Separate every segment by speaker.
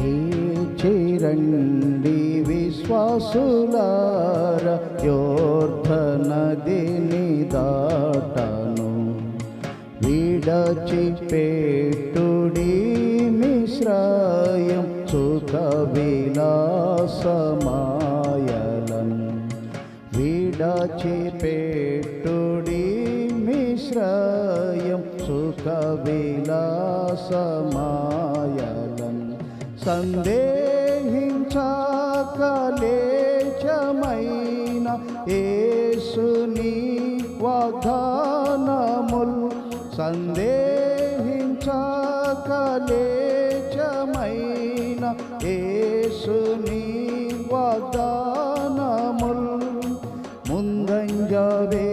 Speaker 1: లేచిరండి విశ్వాసులార యోర్ధ నదిని దాటను. విడచి విడచిపెట్టుడి మిశ్రాయం సుఖ విలాసమాయలన్ విడచిపెట్టుడి మిశ్రాయం సుఖ విలాసమాయలన్ సందేహించకలేచమైన యేసుని వాగ్దానముల్ సందేహించకలేచమైన ఏసుని వాగ్దానముల్ ముందంజవే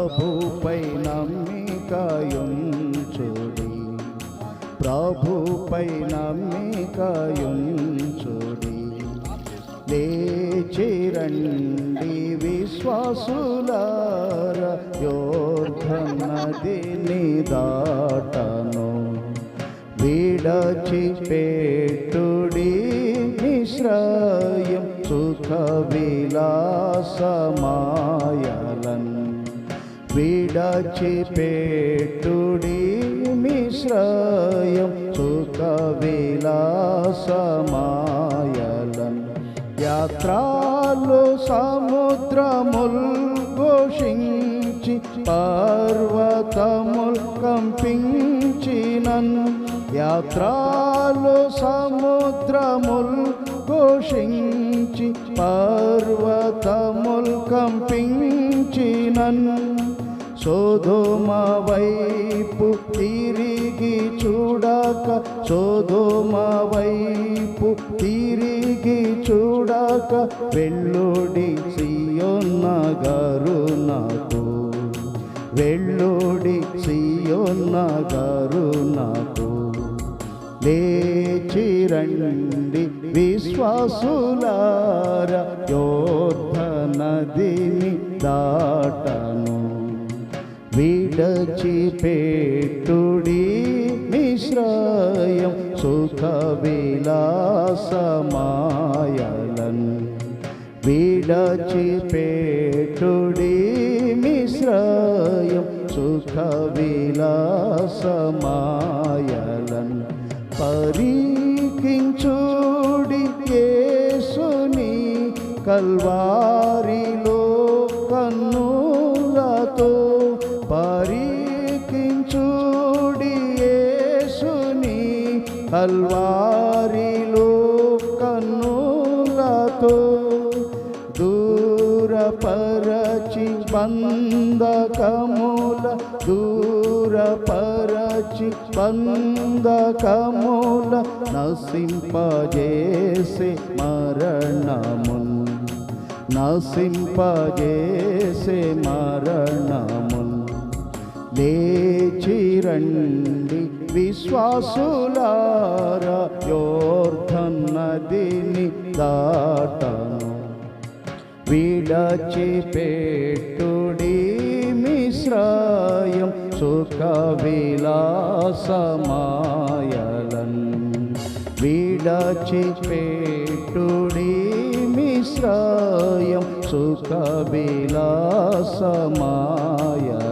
Speaker 1: ప్రభుపై నమ్మికయుంచుడి. ప్రభుపై నమ్మికయుంచుడి. లేచిరండి విశ్వాసులార యోధనదిని దాటను విడచి విడచిపెట్టుడి మిశ్రయం సుఖ విలాసమాయ విడచిపెట్టుడి మిశ్రయం సుఖ విలాసమాయలం యాత్రాలు సముద్రముల్ ఘోషించి పర్వతముల్ కంపించినన్. యాత్రాలు సముద్రముల్ ఘోషించి పర్వతముల్ కంపించినన్. సోదోమ వైపు తిరిగి చూడక సోదోమ వైపు తిరిగి చూడక వెళ్ళుడి సియోన్నగారు నాకు. వెళ్ళుడి సియోన్నగారు నాకు. లేచిరండి విశ్వాసులార యోధ నదిని విడచి పెట్టుడి మిశ్రయం సుఖ విలాసమాయలన్. విడచిపెట్టుడి మిశ్రయం సుఖ విలాసమాయలన్. పరీకించుడి కేసుని కల్వారిలో కల్వారిలో కన్నులతో దూరపరచి బంధకముల దూరపరచి బంధకముల నసింపజేసే మరణమున్ నసింపజేసే మరణమున్. లేచిరండి విశ్వాసులార యోర్ధన్ నదిని దాటను. విడచిపెట్టుడి మిశ్రయం సుఖ విలాసమాయలన్. విడచిపెట్టుడి మిశ్రాయం సుఖ విలాసమాయలన్.